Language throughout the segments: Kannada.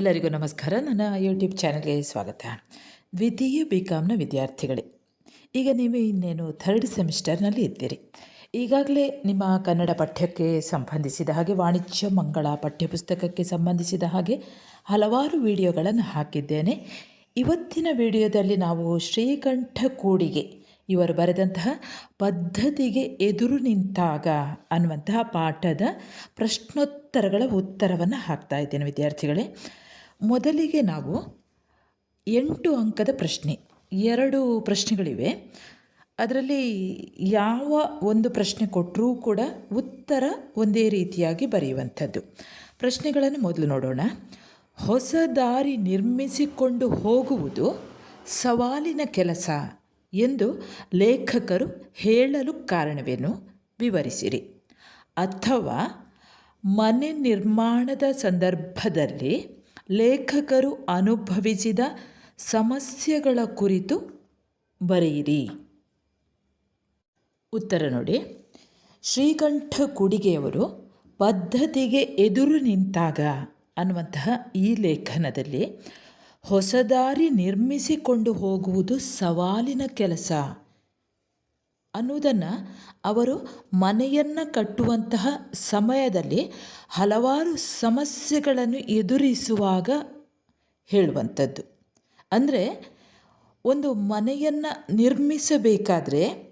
ಎಲ್ಲರಿಗೂ ನಮಸ್ಕಾರ. ನನ್ನ ಯೂಟ್ಯೂಬ್ ಚಾನಲ್ಗೆ ಸ್ವಾಗತ. ದ್ವಿತೀಯ ಬಿ ಕಾಮ್ನ ವಿದ್ಯಾರ್ಥಿಗಳೇ. ಈಗ ನೀವು ಇನ್ನೇನು ಥರ್ಡ್ ಸೆಮಿಸ್ಟರ್ನಲ್ಲಿ ಇದ್ದೀರಿ. ಈಗಾಗಲೇ ನಿಮ್ಮ ಕನ್ನಡ ಪಠ್ಯಕ್ಕೆ ಸಂಬಂಧಿಸಿದ ಹಾಗೆ, ವಾಣಿಜ್ಯ, ಮಂಗಳ ಪಠ್ಯಪುಸ್ತಕಕ್ಕೆ ಸಂಬಂಧಿಸಿದ ಹಾಗೆ ಹಲವಾರು ವಿಡಿಯೋಗಳನ್ನು ಹಾಕಿದ್ದೇನೆ. ಇವತ್ತಿನ ವಿಡಿಯೋದಲ್ಲಿ ನಾವು ಶ್ರೀಕಂಠ ಕೂಡಿಗೆ ಇವರು ಬರೆದಂತಹ ಪದ್ಧತಿಗೆ ಎದುರು ನಿಂತಾಗ ಅನ್ನುವಂತಹ ಪಾಠದ ಪ್ರಶ್ನೋತ್ತರಗಳ ಉತ್ತರವನ್ನು ಹಾಕ್ತಾ ಇದ್ದೇನೆ ವಿದ್ಯಾರ್ಥಿಗಳೇ. ಮೊದಲಿಗೆ ನಾವು ಎಂಟು ಅಂಕದ ಪ್ರಶ್ನೆ, ಎರಡು ಪ್ರಶ್ನೆಗಳಿವೆ. ಅದರಲ್ಲಿ ಯಾವ ಒಂದು ಪ್ರಶ್ನೆ ಕೊಟ್ಟರೂ ಕೂಡ ಉತ್ತರ ಒಂದೇ ರೀತಿಯಾಗಿ ಬರೆಯುವಂಥದ್ದು. ಪ್ರಶ್ನೆಗಳನ್ನು ಮೊದಲು ನೋಡೋಣ. ಹೊಸ ದಾರಿ ನಿರ್ಮಿಸಿಕೊಂಡು ಹೋಗುವುದು ಸವಾಲಿನ ಕೆಲಸ ಎಂದು ಲೇಖಕರು ಹೇಳಲು ಕಾರಣವೇನು? ವಿವರಿಸಿರಿ. ಅಥವಾ ಮನೆ ನಿರ್ಮಾಣದ ಸಂದರ್ಭದಲ್ಲಿ ಲೇಖಕರು ಅನುಭವಿಸಿದ ಸಮಸ್ಯೆಗಳ ಕುರಿತು ಬರೆಯಿರಿ. ಉತ್ತರ ನೋಡಿ. ಶ್ರೀಕಂಠ ಕುಡಿಗೆಯವರು ಪದ್ಧತಿಗೆ ಎದುರು ನಿಂತಾಗ ಅನ್ನುವಂತಹ ಈ ಲೇಖನದಲ್ಲಿ ಹೊಸದಾರಿ ನಿರ್ಮಿಸಿಕೊಂಡು ಹೋಗುವುದು ಸವಾಲಿನ ಕೆಲಸ. ಅನ್ನುವುದನ್ನು ಅವರು ಮನೆಯನ್ನು ಕಟ್ಟುವಂತಹ ಸಮಯದಲ್ಲಿ ಹಲವಾರು ಸಮಸ್ಯೆಗಳನ್ನು ಎದುರಿಸುವಾಗ ಹೇಳುವಂಥದ್ದು. ಅಂದರೆ ಒಂದು ಮನೆಯನ್ನು ನಿರ್ಮಿಸಬೇಕಾದ್ರೆ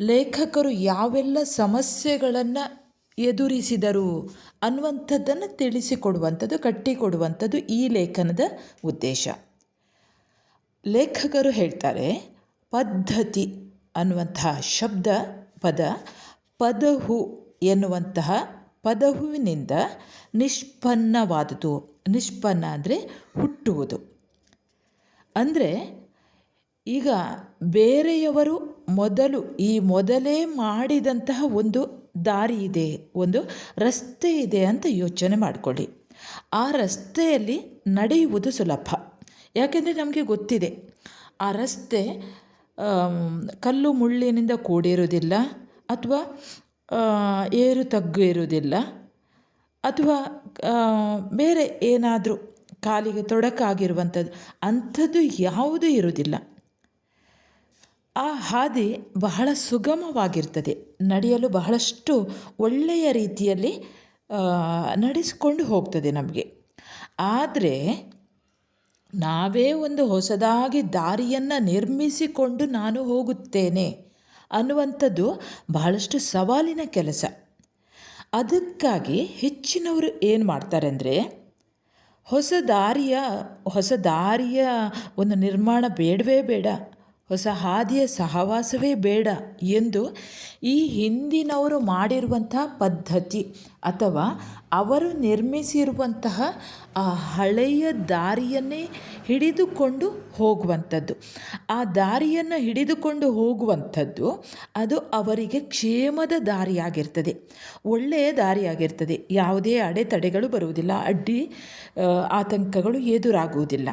ಲೇಖಕರು ಯಾವೆಲ್ಲ ಸಮಸ್ಯೆಗಳನ್ನು ಎದುರಿಸಿದರು ಅನ್ನುವಂಥದ್ದನ್ನು ತಿಳಿಸಿಕೊಡುವಂಥದ್ದು, ಕಟ್ಟಿಕೊಡುವಂಥದ್ದು ಈ ಲೇಖನದ ಉದ್ದೇಶ. ಲೇಖಕರು ಹೇಳ್ತಾರೆ, ಪದ್ಧತಿ ಅನ್ನುವಂತಹ ಶಬ್ದ, ಪದ, ಪದಹು ಎನ್ನುವಂತಹ ಪದಹುವಿನಿಂದ ನಿಷ್ಪನ್ನವಾದುದು ನಿಷ್ಪನ್ನ ಅಂದರೆ ಹುಟ್ಟುವುದು. ಅಂದರೆ ಈಗ ಬೇರೆಯವರು ಮೊದಲು ಈ ಮೊದಲೇ ಮಾಡಿದಂತಹ ಒಂದು ದಾರಿ ಇದೆ, ಒಂದು ರಸ್ತೆ ಇದೆ ಅಂತ ಯೋಚನೆ ಮಾಡಿಕೊಳ್ಳಿ. ಆ ರಸ್ತೆಯಲ್ಲಿ ನಡೆಯುವುದು ಸುಲಭ. ಯಾಕೆಂದರೆ ನಮಗೆ ಗೊತ್ತಿದೆ, ಆ ರಸ್ತೆ ಕಲ್ಲು ಮುಳ್ಳಿನಿಂದ ಕೂಡಿರುವುದಿಲ್ಲ ಅಥವಾ ಏರು ತಗ್ಗು ಇರುವುದಿಲ್ಲ ಅಥವಾ ಬೇರೆ ಏನಾದರೂ ಕಾಲಿಗೆ ತೊಡಕಾಗಿರುವಂಥದ್ದು, ಅಂಥದ್ದು ಯಾವುದೂ ಇರುವುದಿಲ್ಲ. ಆ ಹಾದಿ ಬಹಳ ಸುಗಮವಾಗಿರ್ತದೆ. ನಡೆಯಲು ಬಹಳಷ್ಟು ಒಳ್ಳೆಯ ರೀತಿಯಲ್ಲಿ ನಡೆಸಿಕೊಂಡು ಹೋಗ್ತದೆ ನಮಗೆ. ಆದರೆ ನಾವೇ ಒಂದು ಹೊಸದಾಗಿ ದಾರಿಯನ್ನು ನಿರ್ಮಿಸಿಕೊಂಡು ನಾನು ಹೋಗುತ್ತೇನೆ ಅನ್ನುವಂಥದ್ದು ಬಹಳಷ್ಟು ಸವಾಲಿನ ಕೆಲಸ. ಅದಕ್ಕಾಗಿ ಹೆಚ್ಚಿನವರು ಏನು ಮಾಡ್ತಾರೆ ಅಂದರೆ, ಹೊಸ ದಾರಿಯ ಹೊಸ ದಾರಿಯ ಒಂದು ನಿರ್ಮಾಣ ಬೇಡವೇ ಬೇಡ. ಹೊಸ ಹಾದಿಯ ಸಹವಾಸವೇ ಬೇಡ ಎಂದು ಈ ಹಿಂದಿನವರು ಮಾಡಿರುವಂತಹ ಪದ್ಧತಿ ಅಥವಾ ಅವರು ನಿರ್ಮಿಸಿರುವಂತಹ ಆ ಹಳೆಯ ದಾರಿಯನ್ನೇ ಹಿಡಿದುಕೊಂಡು ಹೋಗುವಂಥದ್ದು. ಆ ದಾರಿಯನ್ನು ಹಿಡಿದುಕೊಂಡು ಹೋಗುವಂಥದ್ದು ಅದು ಅವರಿಗೆ ಕ್ಷೇಮದ ದಾರಿಯಾಗಿರ್ತದೆ. ಒಳ್ಳೆಯ ದಾರಿಯಾಗಿರ್ತದೆ. ಯಾವುದೇ ಅಡೆತಡೆಗಳು ಬರುವುದಿಲ್ಲ. ಅಡ್ಡಿ ಆತಂಕಗಳು ಎದುರಾಗುವುದಿಲ್ಲ.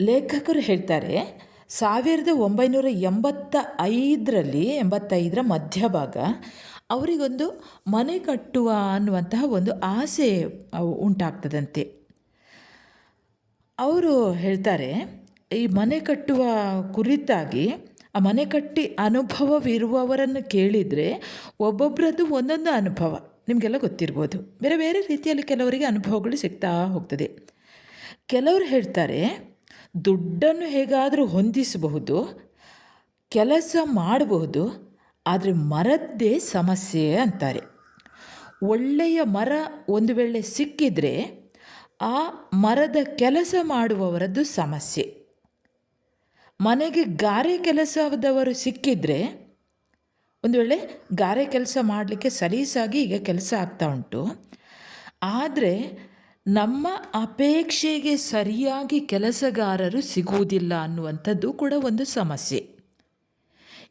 ಲೇಖಕರು ಹೇಳ್ತಾರೆ ಸಾವಿರದ ಒಂಬೈನೂರ ಎಂಬತ್ತ ಐದರಲ್ಲಿ ಎಂಬತ್ತೈದರ ಮಧ್ಯಭಾಗ ಅವರಿಗೊಂದು ಮನೆ ಕಟ್ಟುವ ಅನ್ನುವಂತಹ ಒಂದು ಆಸೆ ಉಂಟಾಗ್ತದಂತೆ. ಅವರು ಹೇಳ್ತಾರೆ, ಈ ಮನೆ ಕಟ್ಟುವ ಕುರಿತಾಗಿ, ಆ ಮನೆ ಕಟ್ಟಿ ಅನುಭವವಿರುವವರನ್ನು ಕೇಳಿದರೆ ಒಬ್ಬೊಬ್ಬರದ್ದು ಒಂದೊಂದು ಅನುಭವ. ನಿಮಗೆಲ್ಲ ಗೊತ್ತಿರ್ಬೋದು. ಬೇರೆ ಬೇರೆ ರೀತಿಯಲ್ಲಿ ಕೆಲವರಿಗೆ ಅನುಭವಗಳು ಸಿಗ್ತಾ ಹೋಗ್ತದೆ. ಕೆಲವರು ಹೇಳ್ತಾರೆ ದುಡ್ಡನ್ನು ಹೇಗಾದರೂ ಹೊಂದಿಸಬಹುದು, ಕೆಲಸ ಮಾಡಬಹುದು, ಆದರೆ ಮರದ್ದೇ ಸಮಸ್ಯೆ ಅಂತಾರೆ. ಒಳ್ಳೆಯ ಮರ ಒಂದು ವೇಳೆ ಸಿಕ್ಕಿದರೆ ಆ ಮರದ ಕೆಲಸ ಮಾಡುವವರದ್ದು ಸಮಸ್ಯೆ. ಮನೆಗೆ ಗಾರೆ ಕೆಲಸದವರು ಸಿಕ್ಕಿದರೆ ಒಂದು ವೇಳೆ ಗಾರೆ ಕೆಲಸ ಮಾಡಲಿಕ್ಕೆ ಸಲೀಸಾಗಿ ಈಗ ಕೆಲಸ ಆಗ್ತಾ ಉಂಟು. ಆದರೆ ನಮ್ಮ ಅಪೇಕ್ಷೆಗೆ ಸರಿಯಾಗಿ ಕೆಲಸಗಾರರು ಸಿಗುವುದಿಲ್ಲ ಅನ್ನುವಂಥದ್ದು ಕೂಡ ಒಂದು ಸಮಸ್ಯೆ.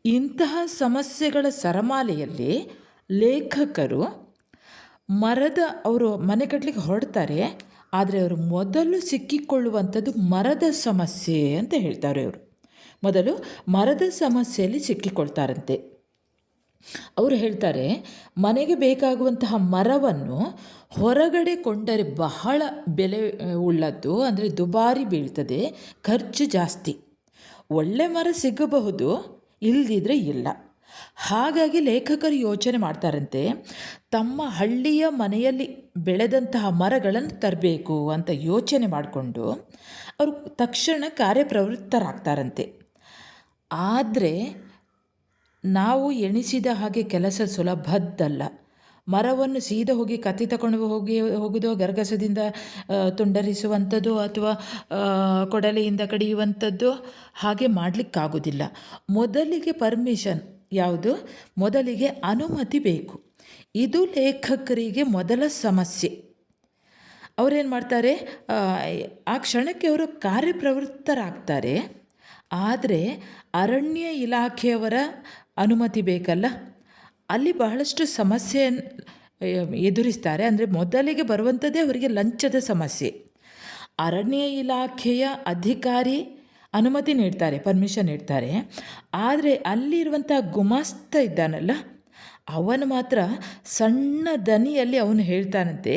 ಇಂತಹ ಸಮಸ್ಯೆಗಳ ಸರಮಾಲೆಯಲ್ಲಿ ಲೇಖಕರು ಮರದ, ಅವರು ಮನೆ ಕಟ್ಟಲಿಕ್ಕೆ ಹೊರಡ್ತಾರೆ, ಆದರೆ ಅವರು ಮೊದಲು ಸಿಕ್ಕಿಕೊಳ್ಳುವಂಥದ್ದು ಮರದ ಸಮಸ್ಯೆ ಅಂತ ಹೇಳ್ತಾರೆ ಅವರು ಮೊದಲು ಮರದ ಸಮಸ್ಯೆಯಲ್ಲಿ ಸಿಕ್ಕಿಕೊಳ್ತಾರಂತೆ. ಅವರು ಹೇಳ್ತಾರೆ, ಮನೆಗೆ ಬೇಕಾಗುವಂತಹ ಮರವನ್ನು ಹೊರಗಡೆ ಕೊಂಡರೆ ಬಹಳ ಬೆಲೆ ಉಳ್ಳದ್ದು, ಅಂದರೆ ದುಬಾರಿ ಬೀಳ್ತದೆ, ಖರ್ಚು ಜಾಸ್ತಿ. ಒಳ್ಳೆ ಮರ ಸಿಗಬಹುದು ಇಲ್ಲದಿದ್ದರೆ ಇಲ್ಲ. ಹಾಗಾಗಿ ಲೇಖಕರು ಯೋಚನೆ ಮಾಡ್ತಾರಂತೆ, ತಮ್ಮ ಹಳ್ಳಿಯ ಮನೆಯಲ್ಲಿ ಬೆಳೆದಂತಹ ಮರಗಳನ್ನು ತರಬೇಕು ಅಂತ ಯೋಚನೆ ಮಾಡಿಕೊಂಡು ಅವರು ತಕ್ಷಣ ಕಾರ್ಯಪ್ರವೃತ್ತರಾಗ್ತಾರಂತೆ. ಆದರೆ ನಾವು ಎಣಿಸಿದ ಹಾಗೆ ಕೆಲಸ ಸುಲಭದ್ದಲ್ಲ. ಮರವನ್ನು ಸೀದಾ ಹೋಗಿ ಕತ್ತಿ ತಗೊಂಡು ಹೋಗಿ, ಹೋಗೋದು ಗರಗಸದಿಂದ ತುಂಡರಿಸುವಂಥದ್ದು ಅಥವಾ ಕೊಡಲೆಯಿಂದ ಕಡಿಯುವಂಥದ್ದು ಹಾಗೆ ಮಾಡಲಿಕ್ಕಾಗೋದಿಲ್ಲ. ಮೊದಲಿಗೆ ಪರ್ಮಿಷನ್ ಯಾವುದು? ಮೊದಲಿಗೆ ಅನುಮತಿ ಬೇಕು. ಇದು ಲೇಖಕರಿಗೆ ಮೊದಲ ಸಮಸ್ಯೆ. ಅವರೇನು ಮಾಡ್ತಾರೆ? ಆ ಕ್ಷಣಕ್ಕೆ ಅವರು ಕಾರ್ಯಪ್ರವೃತ್ತರಾಗ್ತಾರೆ. ಆದರೆ ಅರಣ್ಯ ಇಲಾಖೆಯವರ ಅನುಮತಿ ಬೇಕಲ್ಲ? ಅಲ್ಲಿ ಬಹಳಷ್ಟು ಸಮಸ್ಯೆ ಎದುರಿಸ್ತಾರೆ. ಅಂದರೆ ಮೊದಲಿಗೆ ಬರುವಂಥದ್ದೇ ಅವರಿಗೆ ಲಂಚದ ಸಮಸ್ಯೆ. ಅರಣ್ಯ ಇಲಾಖೆಯ ಅಧಿಕಾರಿ ಅನುಮತಿ ನೀಡ್ತಾರೆ ಪರ್ಮಿಷನ್ ನೀಡ್ತಾರೆ. ಆದರೆ ಅಲ್ಲಿರುವಂಥ ಗುಮಾಸ್ತ ಇದ್ದಾನಲ್ಲ, ಅವನು ಮಾತ್ರ ಸಣ್ಣ ದನಿಯಲ್ಲಿ ಅವನು ಹೇಳ್ತಾನಂತೆ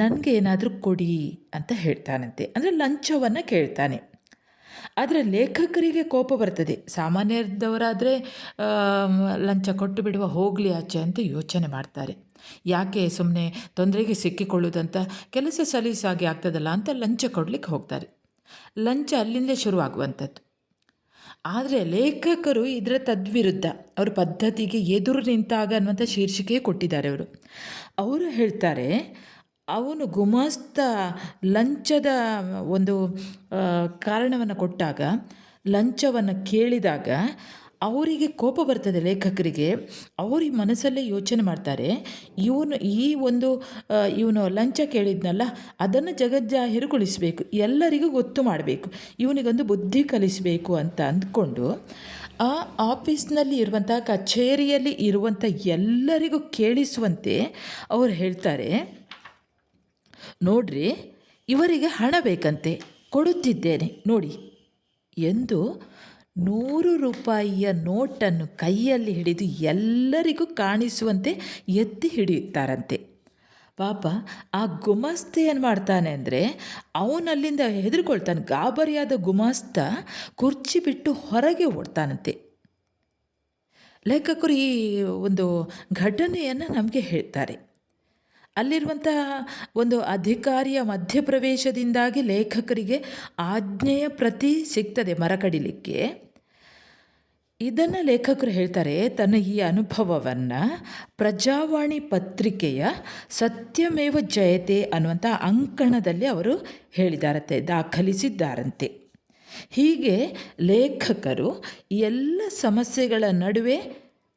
ನನಗೆ ಏನಾದರೂ ಕೊಡಿ ಅಂತ ಹೇಳ್ತಾನಂತೆ. ಅಂದರೆ ಲಂಚವನ್ನು ಕೇಳ್ತಾನೆ. ಆದರೆ ಲೇಖಕರಿಗೆ ಕೋಪ ಬರ್ತದೆ. ಸಾಮಾನ್ಯದವರಾದರೆ ಲಂಚ ಕೊಟ್ಟು ಬಿಡುವ ಹೋಗಲಿ ಆಚೆ ಅಂತ ಯೋಚನೆ ಮಾಡ್ತಾರೆ. ಯಾಕೆ ಸುಮ್ಮನೆ ತೊಂದರೆಗೆ ಸಿಕ್ಕಿಕೊಳ್ಳುವುದಂತ ಕೆಲಸ ಸಲೀಸಾಗಿ ಆಗ್ತದಲ್ಲ ಅಂತ ಲಂಚ ಕೊಡಲಿಕ್ಕೆ ಹೋಗ್ತಾರೆ. ಲಂಚ ಅಲ್ಲಿಂದಲೇ ಶುರುವಾಗುವಂಥದ್ದು. ಆದರೆ ಲೇಖಕರು ಇದರ ತದ್ವಿರುದ್ಧ. ಅವ್ರ ಪದ್ಧತಿಗೆ ಎದುರು ನಿಂತಾಗ ಅನ್ನುವಂಥ ಶೀರ್ಷಿಕೆ ಕೊಟ್ಟಿದ್ದಾರೆ ಅವರು. ಅವರು ಹೇಳ್ತಾರೆ ಅವನು ಗುಮಾಸ್ತ ಲಂಚದ ಒಂದು ಕಾರಣವನ್ನು ಕೊಟ್ಟಾಗ, ಲಂಚವನ್ನು ಕೇಳಿದಾಗ ಅವರಿಗೆ ಕೋಪ ಬರ್ತದೆ ಲೇಖಕರಿಗೆ. ಅವ್ರಿಗೆ ಮನಸ್ಸಲ್ಲೇ ಯೋಚನೆ ಮಾಡ್ತಾರೆ. ಇವನು ಈ ಒಂದು ಇವನು ಲಂಚ ಕೇಳಿದ್ನಲ್ಲ, ಅದನ್ನು ಜಗಜ್ಜಾಹಿರುಗೊಳಿಸಬೇಕು ಎಲ್ಲರಿಗೂ ಗೊತ್ತು ಮಾಡಬೇಕು, ಇವನಿಗೊಂದು ಬುದ್ಧಿ ಕಲಿಸಬೇಕು ಅಂತ ಅಂದ್ಕೊಂಡು, ಆ ಆಫೀಸ್ನಲ್ಲಿ ಇರುವಂಥ ಕಚೇರಿಯಲ್ಲಿ ಇರುವಂಥ ಎಲ್ಲರಿಗೂ ಕೇಳಿಸುವಂತೆ ಅವರು ಹೇಳ್ತಾರೆ. ನೋಡ್ರಿ, ಇವರಿಗೆ ಹಣ ಬೇಕಂತೆ, ಕೊಡುತ್ತಿದ್ದೇನೆ, ನೋಡಿ. ಎಂದು ನೂರು ರೂಪಾಯಿಯ ನೋಟನ್ನು ಕೈಯಲ್ಲಿ ಹಿಡಿದು ಎಲ್ಲರಿಗೂ ಕಾಣಿಸುವಂತೆ ಎತ್ತಿ ಹಿಡಿಯುತ್ತಾರಂತೆ. ಪಾಪ, ಆ ಗುಮಾಸ್ತ ಏನು ಮಾಡ್ತಾನೆ ಅಂದರೆ, ಅವನಲ್ಲಿಂದ ಹೆದರ್ಕೊಳ್ತಾನೆ, ಗಾಬರಿಯಾದ ಗುಮಾಸ್ತ ಕುರ್ಚಿ ಬಿಟ್ಟು ಹೊರಗೆ ಓಡ್ತಾನಂತೆ. ಲೇಖಕರು ಈ ಒಂದು ಘಟನೆಯನ್ನು ನಮಗೆ ಹೇಳ್ತಾರೆ. ಅಲ್ಲಿರುವಂತಹ ಒಂದು ಅಧಿಕಾರಿಯ ಮಧ್ಯಪ್ರವೇಶದಿಂದಾಗಿ ಲೇಖಕರಿಗೆ ಆಜ್ಞೆಯ ಪ್ರತಿ ಸಿಗ್ತದೆ ಮರಕಡಿಲಿಕ್ಕೆ ಇದನ್ನು ಲೇಖಕರು ಹೇಳ್ತಾರೆ, ತನ್ನ ಈ ಅನುಭವವನ್ನು ಪ್ರಜಾವಾಣಿ ಪತ್ರಿಕೆಯ ಸತ್ಯಮೇವ ಜಯತೆ ಅನ್ನುವಂಥ ಅಂಕಣದಲ್ಲಿ ಅವರು ಹೇಳಿದಾರಂತೆ, ದಾಖಲಿಸಿದ್ದಾರಂತೆ. ಹೀಗೆ ಲೇಖಕರು ಎಲ್ಲ ಸಮಸ್ಯೆಗಳ ನಡುವೆ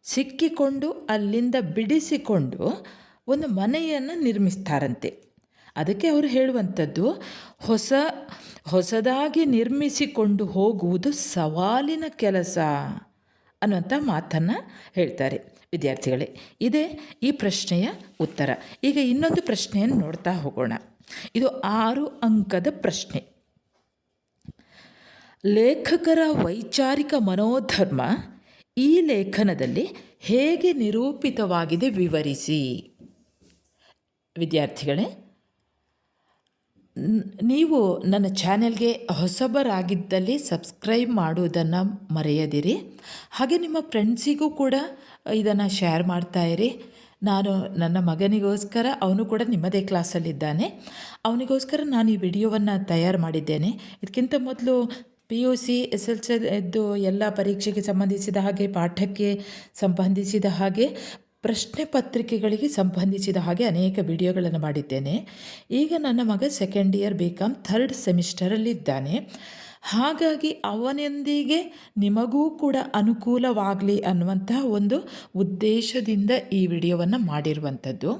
ಸಿಕ್ಕಿಕೊಂಡು, ಅಲ್ಲಿಂದ ಬಿಡಿಸಿಕೊಂಡು ಒಂದು ಮನೆಯನ್ನು ನಿರ್ಮಿಸ್ತಾರಂತೆ. ಅದಕ್ಕೆ ಅವರು ಹೇಳುವಂಥದ್ದು, ಹೊಸ, ಹೊಸದಾಗಿ ನಿರ್ಮಿಸಿಕೊಂಡು ಹೋಗುವುದು ಸವಾಲಿನ ಕೆಲಸ ಅನ್ನುವಂಥ ಮಾತನ್ನು ಹೇಳ್ತಾರೆ ವಿದ್ಯಾರ್ಥಿಗಳೇ. ಇದೇ ಈ ಪ್ರಶ್ನೆಯ ಉತ್ತರ. ಈಗ ಇನ್ನೊಂದು ಪ್ರಶ್ನೆಯನ್ನು ನೋಡ್ತಾ ಹೋಗೋಣ. ಇದು ಆರು ಅಂಕದ ಪ್ರಶ್ನೆ. ಲೇಖಕರ ವೈಚಾರಿಕ ಮನೋಧರ್ಮ ಈ ಲೇಖನದಲ್ಲಿ ಹೇಗೆ ನಿರೂಪಿತವಾಗಿದೆ ವಿವರಿಸಿ. ವಿದ್ಯಾರ್ಥಿಗಳೇ ನೀವು ನನ್ನ ಚಾನೆಲ್ಗೆ ಹೊಸಬರಾಗಿದ್ದಲ್ಲಿ ಸಬ್ಸ್ಕ್ರೈಬ್ ಮಾಡುವುದನ್ನು ಮರೆಯದಿರಿ. ಹಾಗೆ ನಿಮ್ಮ ಫ್ರೆಂಡ್ಸಿಗೂ ಕೂಡ ಇದನ್ನು ಶೇರ್ ಮಾಡ್ತಾಯಿರಿ ನಾನು ನನ್ನ ಮಗನಿಗೋಸ್ಕರ ಅವನು ಕೂಡ ನಿಮ್ಮದೇ ಕ್ಲಾಸಲ್ಲಿದ್ದಾನೆ. ಅವನಿಗೋಸ್ಕರ ನಾನು ಈ ವಿಡಿಯೋವನ್ನು ತಯಾರು ಮಾಡಿದ್ದೇನೆ. ಇದಕ್ಕಿಂತ ಮೊದಲು P U C, S L C ಎದ್ದು ಎಲ್ಲ ಪರೀಕ್ಷೆಗೆ ಸಂಬಂಧಿಸಿದ ಹಾಗೆ, ಪಾಠಕ್ಕೆ ಸಂಬಂಧಿಸಿದ ಹಾಗೆ ಪ್ರಶ್ನೆ ಪತ್ರಿಕೆಗಳಿಗೆ ಸಂಬಂಧಿಸಿದ ಹಾಗೆ ಅನೇಕ ವಿಡಿಯೋಗಳನ್ನು ಮಾಡಿದ್ದೇನೆ. ಈಗ ನನ್ನ ಮಗ second year B com third ಸೆಮಿಸ್ಟರಲ್ಲಿದ್ದಾನೆ ಹಾಗಾಗಿ ಅವನೊಂದಿಗೆ ನಿಮಗೂ ಕೂಡ ಅನುಕೂಲವಾಗಲಿ ಅನ್ನುವಂತಹ ಒಂದು ಉದ್ದೇಶದಿಂದ ಈ ವಿಡಿಯೋವನ್ನು ಮಾಡಿರುವಂಥದ್ದು.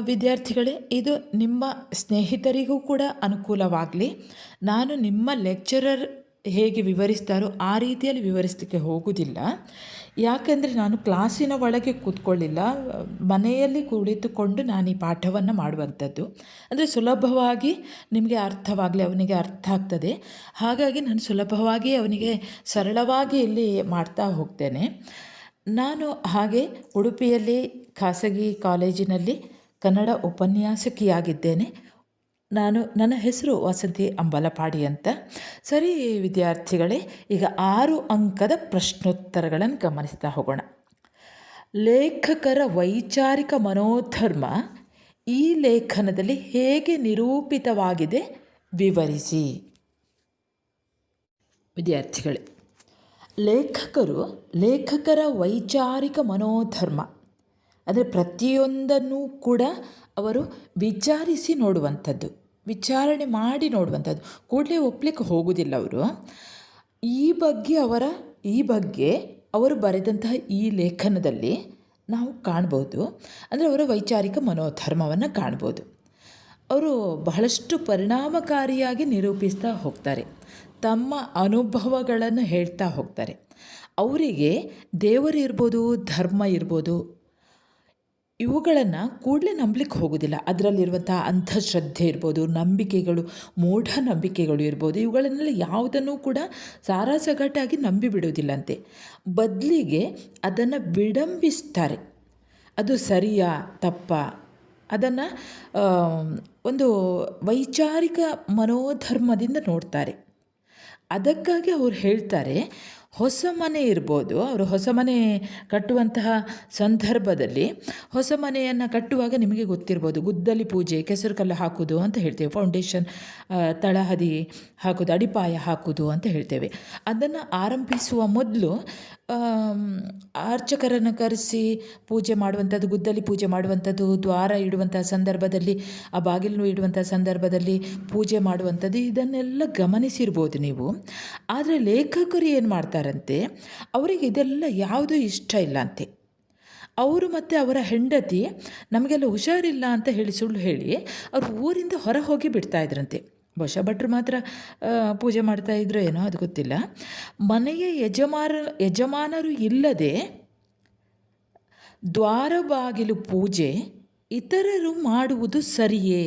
ವಿದ್ಯಾರ್ಥಿಗಳೇ, ಇದು ನಿಮ್ಮ ಸ್ನೇಹಿತರಿಗೂ ಕೂಡ ಅನುಕೂಲವಾಗಲಿ. ನಾನು ನಿಮ್ಮ ಲೆಕ್ಚರರ್ ಹೇಗೆ ವಿವರಿಸ್ತಾರೋ ಆ ರೀತಿಯಲ್ಲಿ ವಿವರಿಸಲಿಕ್ಕೆ ಹೋಗುವುದಿಲ್ಲ ಯಾಕೆಂದರೆ ನಾನು ಕ್ಲಾಸಿನ ಒಳಗೆ ಕೂತ್ಕೊಳ್ಳಿಲ್ಲ. ಮನೆಯಲ್ಲಿ ಕುಳಿತುಕೊಂಡು ನಾನು ಈ ಪಾಠವನ್ನು ಮಾಡುವಂಥದ್ದು. ಅಂದರೆ ಸುಲಭವಾಗಿ ನಿಮಗೆ ಅರ್ಥವಾಗಲಿ, ಅವನಿಗೆ ಅರ್ಥ ಆಗ್ತದೆ. ಹಾಗಾಗಿ ನಾನು ಸುಲಭವಾಗಿ ಅವನಿಗೆ ಸರಳವಾಗಿ ಇಲ್ಲಿ ಮಾಡ್ತಾ ಹೋಗ್ತೇನೆ. ನಾನು ಹಾಗೆ ಉಡುಪಿಯಲ್ಲಿ ಖಾಸಗಿ ಕಾಲೇಜಿನಲ್ಲಿ ಕನ್ನಡ ಉಪನ್ಯಾಸಕಿಯಾಗಿದ್ದೇನೆ. ನಾನು, ನನ್ನ ಹೆಸರು ವಸಂತಿ ಅಂಬಲಪಾಡಿ ಅಂತ. ಸರಿ ವಿದ್ಯಾರ್ಥಿಗಳೇ, ಈಗ ಆರು ಅಂಕದ ಪ್ರಶ್ನೋತ್ತರಗಳನ್ನು ಗಮನಿಸ್ತಾ ಹೋಗೋಣ. ಲೇಖಕರ ವೈಚಾರಿಕ ಮನೋಧರ್ಮ ಈ ಲೇಖನದಲ್ಲಿ ಹೇಗೆ ನಿರೂಪಿತವಾಗಿದೆ ವಿವರಿಸಿ. ವಿದ್ಯಾರ್ಥಿಗಳೇ, ಲೇಖಕರು ಲೇಖಕರ ವೈಚಾರಿಕ ಮನೋಧರ್ಮ, ಅಂದರೆ ಪ್ರತಿಯೊಂದನ್ನು ಕೂಡ ಅವರು ವಿಚಾರಿಸಿ ನೋಡುವಂಥದ್ದು. ವಿಚಾರಣೆ ಮಾಡಿ ನೋಡುವಂಥದ್ದು. ಕೂಡಲೇ ಒಪ್ಪಲಿಕ್ಕೆ ಹೋಗುವುದಿಲ್ಲ ಅವರು. ಈ ಬಗ್ಗೆ ಅವರ, ಈ ಬಗ್ಗೆ ಅವರು ಬರೆದಂತಹ ಈ ಲೇಖನದಲ್ಲಿ ನಾವು ಕಾಣ್ಬೋದು. ಅಂದರೆ ಅವರ ವೈಚಾರಿಕ ಮನೋಧರ್ಮವನ್ನು ಕಾಣ್ಬೋದು. ಅವರು ಬಹಳಷ್ಟು ಪರಿಣಾಮಕಾರಿಯಾಗಿ ನಿರೂಪಿಸ್ತಾ ಹೋಗ್ತಾರೆ. ತಮ್ಮ ಅನುಭವಗಳನ್ನು ಹೇಳ್ತಾ ಹೋಗ್ತಾರೆ. ಅವರಿಗೆ ದೇವರು ಇರ್ಬೋದು, ಧರ್ಮ ಇರ್ಬೋದು ಇವುಗಳನ್ನು ಕೂಡಲೇ ನಂಬಲಿಕ್ಕೆ ಹೋಗೋದಿಲ್ಲ. ಅದರಲ್ಲಿರುವಂಥ ಅಂಧಶ್ರದ್ಧೆ ಇರ್ಬೋದು, ನಂಬಿಕೆಗಳು ಮೂಢನಂಬಿಕೆಗಳು ಇರ್ಬೋದು, ಇವುಗಳನ್ನೆಲ್ಲ ಯಾವುದನ್ನು ಕೂಡ ಸಾರಾಸಗಟಾಗಿ ನಂಬಿ ಬಿಡೋದಿಲ್ಲಂತೆ ಬದಲಿಗೆ ಅದನ್ನು ವಿಡಂಬಿಸ್ತಾರೆ. ಅದು ಸರಿಯಾ, ತಪ್ಪ? ಅದನ್ನು ಒಂದು ವೈಚಾರಿಕ ಮನೋಧರ್ಮದಿಂದ ನೋಡ್ತಾರೆ. ಅದಕ್ಕಾಗಿ ಅವ್ರು ಹೇಳ್ತಾರೆ ಹೊಸ ಮನೆ ಇರ್ಬೋದು. ಅವರು ಹೊಸ ಮನೆ ಕಟ್ಟುವಂತಹ ಸಂದರ್ಭದಲ್ಲಿ ಹೊಸ ಮನೆಯನ್ನು ಕಟ್ಟುವಾಗ ನಿಮಗೆ ಗೊತ್ತಿರ್ಬೋದು. ಗುದ್ದಲಿ ಪೂಜೆ, ಕೆಸರು ಕಲ್ಲು ಹಾಕೋದು ಅಂತ ಹೇಳ್ತೇವೆ. ಫೌಂಡೇಶನ್ ತಳಹದಿ ಹಾಕೋದು ಅಡಿಪಾಯ ಹಾಕೋದು ಅಂತ ಹೇಳ್ತೇವೆ. ಅದನ್ನು ಆರಂಭಿಸುವ ಮೊದಲು ಅರ್ಚಕರನ್ನು ಕರೆಸಿ ಪೂಜೆ ಮಾಡುವಂಥದ್ದು, ಗುದ್ದಲಿ ಪೂಜೆ ಮಾಡುವಂಥದ್ದು, ದ್ವಾರ ಇಡುವಂಥ ಸಂದರ್ಭದಲ್ಲಿ, ಆ ಬಾಗಿಲು ಇಡುವಂಥ ಸಂದರ್ಭದಲ್ಲಿ ಪೂಜೆ ಮಾಡುವಂಥದ್ದು, ಇದನ್ನೆಲ್ಲ ಗಮನಿಸಿರ್ಬೋದು ನೀವು. ಆದರೆ ಲೇಖಕರು ಏನು ಮಾಡ್ತಾರಂತೆ, ಅವರಿಗೆ ಇದೆಲ್ಲ ಯಾವುದೂ ಇಷ್ಟ ಇಲ್ಲ ಅಂತೆ. ಅವರು ಮತ್ತು ಅವರ ಹೆಂಡತಿ, ನಮಗೆಲ್ಲ ಹುಷಾರಿಲ್ಲ ಅಂತ ಹೇಳಿ ಸುಳ್ಳು ಹೇಳಿ, ಅವರು ಊರಿಂದ ಹೊರ ಹೋಗಿ ಬಿಡ್ತಾ ಬಹುಶಃ ಭಟ್ರು ಮಾತ್ರ ಪೂಜೆ ಮಾಡ್ತಾ ಇದ್ರು ಏನೋ ಅದು ಗೊತ್ತಿಲ್ಲ. ಮನೆಯ ಯಜಮಾನ ಯಜಮಾನರು ಇಲ್ಲದೆ ದ್ವಾರ ಬಾಗಿಲು ಪೂಜೆ ಇತರರು ಮಾಡುವುದು ಸರಿಯೇ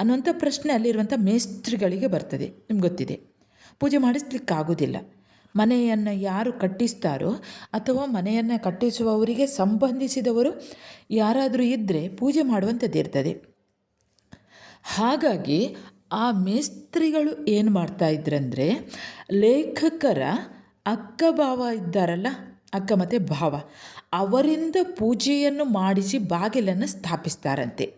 ಅನ್ನುವಂಥ ಪ್ರಶ್ನೆ ಅಲ್ಲಿರುವಂಥ ಮೇಸ್ತ್ರಿಗಳಿಗೆ ಬರ್ತದೆ. ನಿಮ್ಗೆ ಗೊತ್ತಿದೆ. ಪೂಜೆ ಮಾಡಿಸ್ಲಿಕ್ಕಾಗೋದಿಲ್ಲ ಮನೆಯನ್ನು ಯಾರು ಕಟ್ಟಿಸ್ತಾರೋ ಅಥವಾ ಮನೆಯನ್ನು ಕಟ್ಟಿಸುವವರಿಗೆ ಸಂಬಂಧಿಸಿದವರು ಯಾರಾದರೂ ಇದ್ದರೆ ಪೂಜೆ ಮಾಡುವಂಥದ್ದು ಇರ್ತದೆ ಹಾಗಾಗಿ ಆ ಮೇಸ್ತ್ರಿಗಳು ಏನು ಮಾಡ್ತಾ ಇದ್ರಂದರೆ, ಲೇಖಕರ ಅಕ್ಕ ಭಾವ ಇದ್ದಾರಲ್ಲ, ಅಕ್ಕ ಮತ್ತು ಭಾವ, ಅವರಿಂದ ಪೂಜೆಯನ್ನು ಮಾಡಿಸಿ ಬಾಗಿಲನ್ನು ಸ್ಥಾಪಿಸ್ತಾರಂತೆ.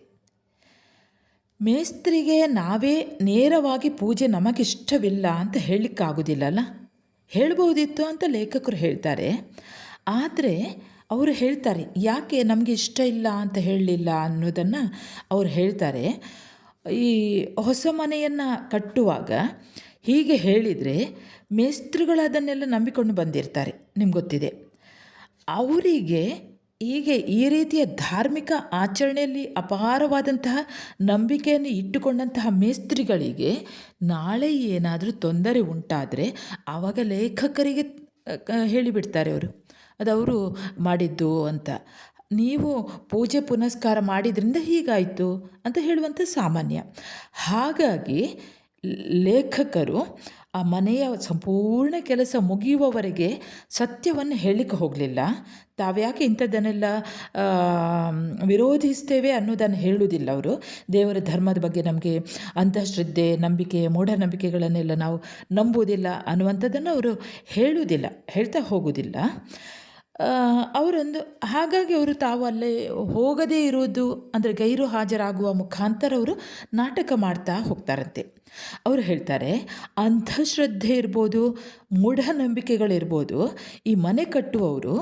ಮೇಸ್ತ್ರಿಗೆ ನಾವೇ ನೇರವಾಗಿ ಪೂಜೆ ನಮಗಿಷ್ಟವಿಲ್ಲ ಅಂತ ಹೇಳಲಿಕ್ಕಾಗೋದಿಲ್ಲಲ್ಲ? ಹೇಳ್ಬೋದಿತ್ತು ಅಂತ ಲೇಖಕರು ಹೇಳ್ತಾರೆ. ಆದರೆ ಅವರು ಹೇಳ್ತಾರೆ, ಯಾಕೆ ನಮಗೆ ಇಷ್ಟ ಇಲ್ಲ ಅಂತ ಹೇಳಲಿಲ್ಲ ಅನ್ನೋದನ್ನು ಅವ್ರು ಹೇಳ್ತಾರೆ. ಈ ಹೊಸ ಮನೆಯನ್ನು ಕಟ್ಟುವಾಗ ಹೀಗೆ ಹೇಳಿದರೆ ಮೇಸ್ತ್ರಿಗಳು ಅದನ್ನೆಲ್ಲ ನಂಬಿಕೊಂಡು ಬಂದಿರ್ತಾರೆ, ನಿಮ್ಗೆ ಗೊತ್ತಿದೆ. ಅವರಿಗೆ ಹೀಗೆ ಈ ರೀತಿಯ ಧಾರ್ಮಿಕ ಆಚರಣೆಯಲ್ಲಿ ಅಪಾರವಾದಂತಹ ನಂಬಿಕೆಯನ್ನು ಇಟ್ಟುಕೊಂಡಂತಹ ಮೇಸ್ತ್ರಿಗಳಿಗೆ ನಾಳೆ ಏನಾದರೂ ತೊಂದರೆ ಉಂಟಾದರೆ ಆವಾಗ ಲೇಖಕರಿಗೆ ಹೇಳಿಬಿಡ್ತಾರೆ ಅವರು. ಅದು ಅವರು ಮಾಡಿದ್ದು ಅಂತ. ನೀವು ಪೂಜೆ ಪುನಸ್ಕಾರ ಮಾಡಿದ್ರಿಂದ ಹೀಗಾಯಿತು ಅಂತ ಹೇಳುವಂಥ ಸಾಮಾನ್ಯ. ಹಾಗಾಗಿ ಲೇಖಕರು ಆ ಮನೆಯ ಸಂಪೂರ್ಣ ಕೆಲಸ ಮುಗಿಯುವವರೆಗೆ ಸತ್ಯವನ್ನು ಹೇಳಲಿಕ್ಕೆ ಹೋಗಲಿಲ್ಲ. ತಾವ್ಯಾಕೆ ಇಂಥದ್ದನ್ನೆಲ್ಲ ವಿರೋಧಿಸ್ತೇವೆ ಅನ್ನೋದನ್ನು ಹೇಳುವುದಿಲ್ಲ ಅವರು. ದೇವರ ಧರ್ಮದ ಬಗ್ಗೆ ನಮಗೆ ಅಂತಃಶ್ರದ್ಧೆ, ನಂಬಿಕೆ, ಮೂಢನಂಬಿಕೆಗಳನ್ನೆಲ್ಲ ನಾವು ನಂಬುವುದಿಲ್ಲ ಅನ್ನುವಂಥದ್ದನ್ನು ಅವರು ಹೇಳುವುದಿಲ್ಲ, ಹೇಳ್ತಾ ಹೋಗುವುದಿಲ್ಲ. ಅವರೊಂದು, ಹಾಗಾಗಿ ಅವರು ತಾವು ಅಲ್ಲೇ ಹೋಗದೇ ಇರೋದು, ಅಂದರೆ ಗೈರು ಹಾಜರಾಗುವ ಮುಖಾಂತರ ಅವರು ನಾಟಕ ಮಾಡ್ತಾ ಹೋಗ್ತಾರಂತೆ. ಅವರು ಹೇಳ್ತಾರೆ, ಅಂಧಶ್ರದ್ಧೆ ಇರ್ಬೋದು, ಮೂಢನಂಬಿಕೆಗಳಿರ್ಬೋದು, ಈ ಮನೆ ಕಟ್ಟುವವರು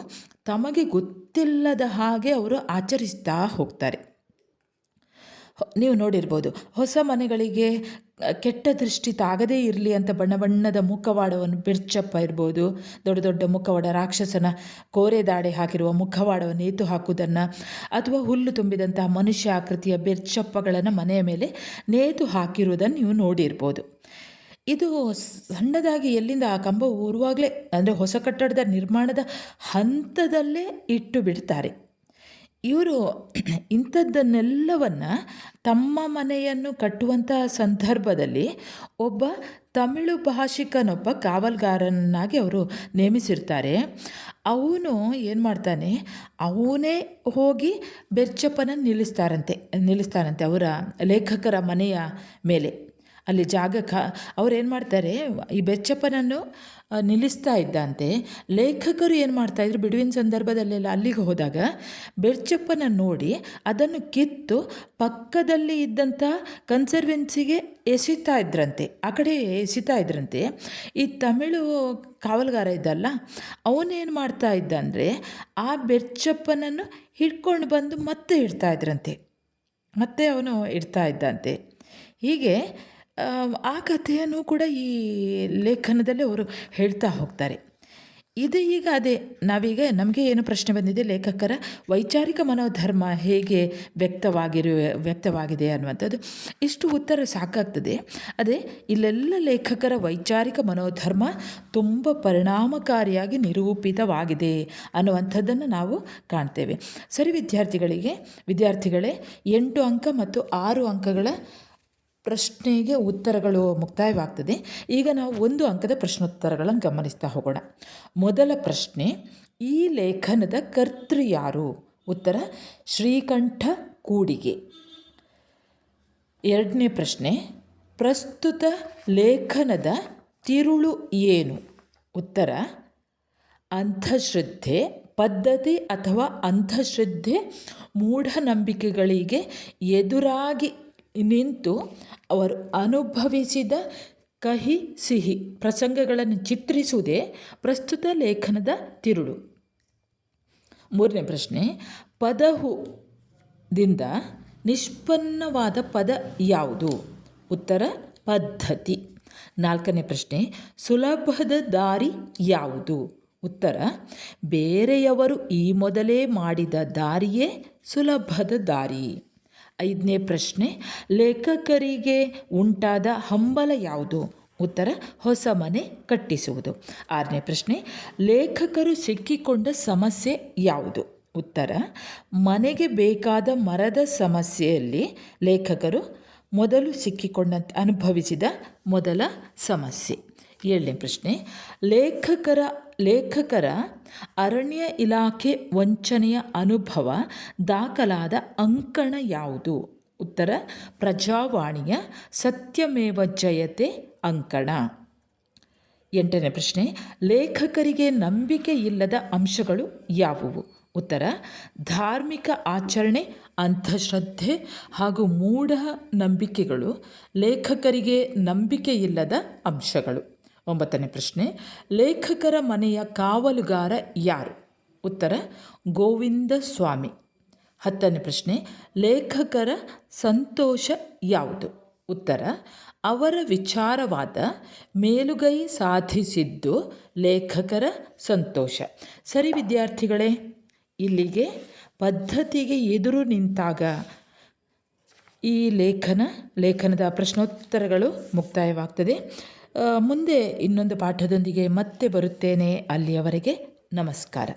ತಮಗೆ ಗೊತ್ತಿಲ್ಲದ ಹಾಗೆ ಅವರು ಆಚರಿಸ್ತಾ ಹೋಗ್ತಾರೆ. ನೀವು ನೋಡಿರ್ಬೋದು, ಹೊಸ ಮನೆಗಳಿಗೆ ಕೆಟ್ಟ ದೃಷ್ಟಿ ತಾಗದೇ ಇರಲಿ ಅಂತ ಬಣ್ಣ ಬಣ್ಣದ ಮುಖವಾಡವನ್ನು ಬಿರ್ಚಪ್ಪ ಇರ್ಬೋದು. ದೊಡ್ಡ ದೊಡ್ಡ ಮುಖವಾಡ ರಾಕ್ಷಸನ ಕೋರೆ ದಾಡೆ ಹಾಕಿರುವ ಮುಖವಾಡವನ್ನು ನೇತು ಹಾಕುವುದನ್ನು ಅಥವಾ ಹುಲ್ಲು ತುಂಬಿದಂತಹ ಮನುಷ್ಯ ಆಕೃತಿಯ ಬಿರ್ಚಪ್ಪಗಳನ್ನು ಮನೆಯ ಮೇಲೆ ನೇತು ಹಾಕಿರುವುದನ್ನು ನೀವು ನೋಡಿರ್ಬೋದು. ಇದು ಸಣ್ಣದಾಗಿ ಎಲ್ಲಿಂದ ಆ ಕಂಬ ಊರುವಾಗಲೇ ಅಂದರೆ ಹೊಸ ಕಟ್ಟಡದ ನಿರ್ಮಾಣದ ಹಂತದಲ್ಲೇ ಇಟ್ಟು ಬಿಡ್ತಾರೆ. ಇವರು ಇಂಥದ್ದನ್ನೆಲ್ಲವನ್ನು ತಮ್ಮ ಮನೆಯನ್ನು ಕಟ್ಟುವಂಥ ಸಂದರ್ಭದಲ್ಲಿ ಒಬ್ಬ ತಮಿಳು ಭಾಷಿಕನೊಬ್ಬ ಕಾವಲ್ಗಾರನಾಗಿ ಅವರು ನೇಮಿಸಿರ್ತಾರೆ. ಅವನು ಏನು ಮಾಡ್ತಾನೆ? ಅವನೇ ಹೋಗಿ ಬೆರ್ಚಪ್ಪನ ನಿಲ್ಲಿಸ್ತಾರಂತೆ ನಿಲ್ಲಿಸ್ತಾರಂತೆ ಅವರ ಲೇಖಕರ ಮನೆಯ ಮೇಲೆ. ಅಲ್ಲಿ ಜಾಗ ಖಾ ಅವ್ರು ಮಾಡ್ತಾರೆ, ಈ ಬೆಚ್ಚಪ್ಪನನ್ನು ನಿಲ್ಲಿಸ್ತಾ ಇದ್ದಂತೆ. ಲೇಖಕರು ಏನು ಮಾಡ್ತಾಯಿದ್ರು ಬಿಡುವಿನ ಸಂದರ್ಭದಲ್ಲೆಲ್ಲ ಅಲ್ಲಿಗೆ ಹೋದಾಗ ಬೆಚ್ಚಪ್ಪನ ನೋಡಿ ಅದನ್ನು ಕಿತ್ತು ಪಕ್ಕದಲ್ಲಿ ಇದ್ದಂಥ ಕನ್ಸರ್ವೆನ್ಸಿಗೆ ಎಸಿತಾ ಇದ್ರಂತೆ, ಆ ಕಡೆ ಎಸಿತಾ ಇದ್ರಂತೆ. ಈ ತಮಿಳು ಕಾವಲುಗಾರ ಇದ್ದಲ್ಲ ಅವನೇನು ಮಾಡ್ತಾ ಇದ್ದ ಅಂದರೆ, ಆ ಬೆಚ್ಚಪ್ಪನನ್ನು ಹಿಡ್ಕೊಂಡು ಬಂದು ಮತ್ತೆ ಇಡ್ತಾ ಇದ್ರಂತೆ. ಮತ್ತೆ ಅವನು ಇಡ್ತಾ ಇದ್ದಂತೆ. ಹೀಗೆ ಆ, ಕಥೆಯನ್ನು ಕೂಡ ಈ ಲೇಖನದಲ್ಲಿ ಅವರು ಹೇಳ್ತಾ ಹೋಗ್ತಾರೆ. ಇದು ಈಗ ಅದೇ ನಾವೀಗ ನಮಗೆ ಏನು ಪ್ರಶ್ನೆ ಬಂದಿದೆ ಲೇಖಕರ ವೈಚಾರಿಕ ಮನೋಧರ್ಮ ಹೇಗೆ ವ್ಯಕ್ತವಾಗಿರು ವ್ಯಕ್ತವಾಗಿದೆ ಅನ್ನುವಂಥದ್ದು. ಇಷ್ಟು ಉತ್ತರ ಸಾಕಾಗ್ತದೆ. ಅದೇ ಇಲ್ಲೆಲ್ಲ ಲೇಖಕರ ವೈಚಾರಿಕ ಮನೋಧರ್ಮ ತುಂಬ ಪರಿಣಾಮಕಾರಿಯಾಗಿ ನಿರೂಪಿತವಾಗಿದೆ ಅನ್ನುವಂಥದ್ದನ್ನು ನಾವು ಕಾಣ್ತೇವೆ. ಸರಿ ವಿದ್ಯಾರ್ಥಿಗಳಿಗೆ ವಿದ್ಯಾರ್ಥಿಗಳೇ ಎಂಟು ಅಂಕ ಮತ್ತು ಆರು ಅಂಕಗಳ ಪ್ರಶ್ನೆಗೆ ಉತ್ತರಗಳು ಮುಕ್ತಾಯವಾಗ್ತದೆ. ಈಗ ನಾವು ಒಂದು ಅಂಕದ ಪ್ರಶ್ನೋತ್ತರಗಳನ್ನು ಗಮನಿಸ್ತಾ ಹೋಗೋಣ. ಮೊದಲ ಪ್ರಶ್ನೆ, ಈ ಲೇಖನದ ಕರ್ತೃ ಯಾರು? ಉತ್ತರ, ಶ್ರೀಕಂಠ ಕೂಡಿಗೆ. ಎರಡನೇ ಪ್ರಶ್ನೆ, ಪ್ರಸ್ತುತ ಲೇಖನದ ತಿರುಳು ಏನು? ಉತ್ತರ, ಅಂಧಶ್ರದ್ಧೆ, ಪದ್ಧತಿ ಅಥವಾ ಅಂಧಶ್ರದ್ಧೆ, ಮೂಢನಂಬಿಕೆಗಳಿಗೆ ಎದುರಾಗಿ ನಿಂತು ಅವರು ಅನುಭವಿಸಿದ ಕಹಿ ಸಿಹಿ ಪ್ರಸಂಗಗಳನ್ನು ಚಿತ್ರಿಸುವುದೇ ಪ್ರಸ್ತುತ ಲೇಖನದ ತಿರುಳು. ಮೂರನೇ ಪ್ರಶ್ನೆ ಪದಹು ದಿಂದ ನಿಷ್ಪನ್ನವಾದ ಪದ ಯಾವುದು? ಉತ್ತರ, ಪದ್ಧತಿ. ನಾಲ್ಕನೇ ಪ್ರಶ್ನೆ, ಸುಲಭದ ದಾರಿ ಯಾವುದು? ಉತ್ತರ, ಬೇರೆಯವರು ಈ ಮೊದಲೇ ಮಾಡಿದ ದಾರಿಯೇ ಸುಲಭದ ದಾರಿ. ಐದನೇ ಪ್ರಶ್ನೆ, ಲೇಖಕರಿಗೆ ಉಂಟಾದ ಹಂಬಲ ಯಾವುದು? ಉತ್ತರ, ಹೊಸ ಮನೆ ಕಟ್ಟಿಸುವುದು. ಆರನೇ ಪ್ರಶ್ನೆ, ಲೇಖಕರು ಸಿಕ್ಕಿಕೊಂಡ ಸಮಸ್ಯೆ ಯಾವುದು? ಉತ್ತರ, ಮನೆಗೆ ಬೇಕಾದ ಮರದ ಸಮಸ್ಯೆಯಲ್ಲಿ ಲೇಖಕರು ಮೊದಲು ಸಿಕ್ಕಿಕೊಂಡ ಅನುಭವಿಸಿದ ಮೊದಲ ಸಮಸ್ಯೆ. ಏಳನೇ ಪ್ರಶ್ನೆ, ಲೇಖಕರ ಲೇಖಕರ ಅರಣ್ಯ ಇಲಾಖೆ ವಂಚನೆಯ ಅನುಭವ ದಾಖಲಾದ ಅಂಕಣ ಯಾವುದು? ಉತ್ತರ, ಪ್ರಜಾವಾಣಿಯ ಸತ್ಯಮೇವ ಜಯತೆ ಅಂಕಣ. ಎಂಟನೇ ಪ್ರಶ್ನೆ, ಲೇಖಕರಿಗೆ ನಂಬಿಕೆ ಇಲ್ಲದ ಅಂಶಗಳು ಯಾವುವು? ಉತ್ತರ, ಧಾರ್ಮಿಕ ಆಚರಣೆ, ಅಂಧಶ್ರದ್ಧೆ ಹಾಗೂ ಮೂಢ ನಂಬಿಕೆಗಳು ಲೇಖಕರಿಗೆ ನಂಬಿಕೆ ಇಲ್ಲದ ಅಂಶಗಳು. ಒಂಬತ್ತನೇ ಪ್ರಶ್ನೆ, ಲೇಖಕರ ಮನೆಯ ಕಾವಲುಗಾರ ಯಾರು? ಉತ್ತರ, ಗೋವಿಂದ ಸ್ವಾಮಿ. ಹತ್ತನೇ ಪ್ರಶ್ನೆ, ಲೇಖಕರ ಸಂತೋಷ ಯಾವುದು? ಉತ್ತರ, ಅವರ ವಿಚಾರವಾದ ಮೇಲುಗೈ ಸಾಧಿಸಿದ್ದು ಲೇಖಕರ ಸಂತೋಷ. ಸರಿ ವಿದ್ಯಾರ್ಥಿಗಳೇ, ಇಲ್ಲಿಗೆ ಪದ್ಧತಿಗೆ ಎದುರು ನಿಂತಾಗ ಈ ಲೇಖನ, ಲೇಖನದ ಪ್ರಶ್ನೋತ್ತರಗಳು ಮುಕ್ತಾಯವಾಗ್ತದೆ. ಮುಂದೆ ಇನ್ನೊಂದು ಪಾಠದೊಂದಿಗೆ ಮತ್ತೆ ಬರುತ್ತೇನೆ. ಅಲ್ಲಿಯವರೆಗೆ ನಮಸ್ಕಾರ.